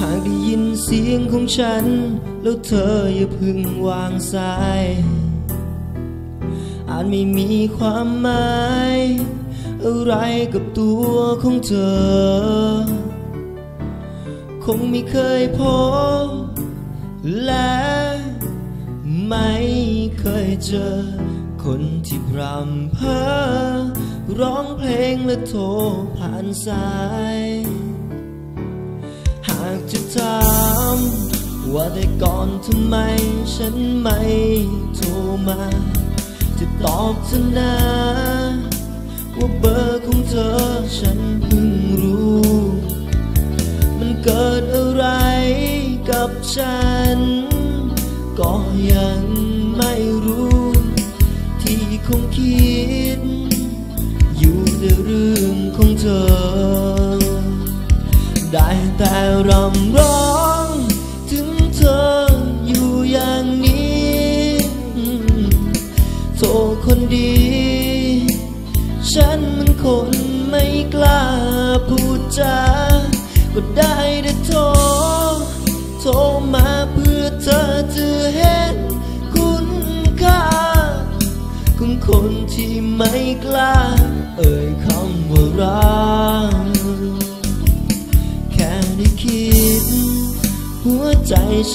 หากได้ยินเสียงของฉัน แล้วเธออย่าพึ่งวางสาย อาจไม่มีความหมาย อะไรกับตัวของเธอ คงไม่เคยพบและไม่เคยเจอ คนที่พรำเพอร้องเพลงและโทรผ่านสายากจะถามว่าแต่ก่อนทำไมฉันไม่โทรมา จะตอบเธอนะว่าเบอร์ของเธอฉันเพิ่งรู้ มันเกิดอะไรกับฉัน ก็ยังไม่รู้ ที่คงคิด อยู่แต่เรื่องของเธอ ได้แต่รำร้อง ถึงเธออยู่อย่างนี้โทรคนดี ฉันมันคนไม่กล้าพูดจาก็ได้แต่โทรโทรมาเพื่อเธอจะเห็นคุณค่าของคนที่ไม่กล้า เอ่ยคำว่ารัก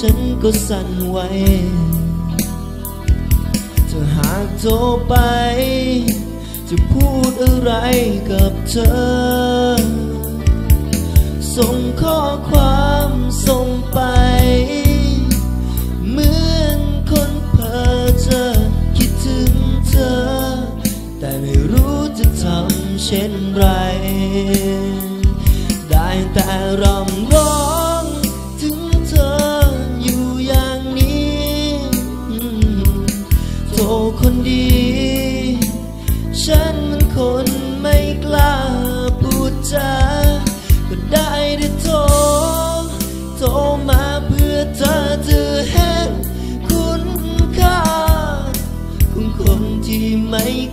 ฉันก็สั่นไหวถ้าหากโทรไป จะพูดอะไรกับเธอ ส่งข้อความส่งไป เหมือนคนเพ้อเจอคิดถึงเธอ แต่ไม่รู้จะทำเช่นไร ได้แต่รำร้อง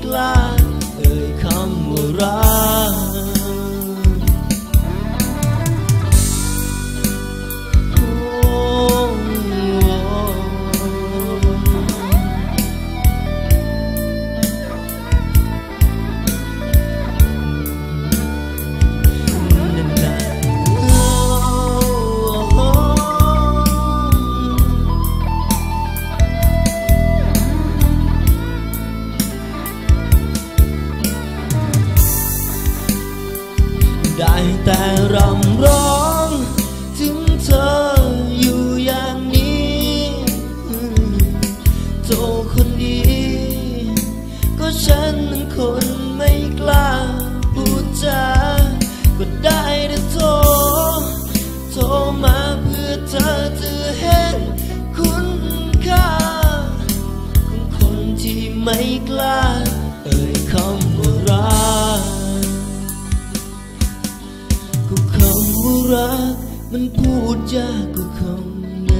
กล้า เอ่ยคำว่ารัก ได้แต่รำร้อง ถึงเธออยู่อย่างนี้โทรคนดี ก็ฉันมันคนไม่กล้าพูดจาก็ได้แต่โทรโทรมาเพื่อเธอจะเห็นคุณค่าของคนที่ไม่กล้าเอ่ยคำ รักมันพูดยากกว่าคำไหน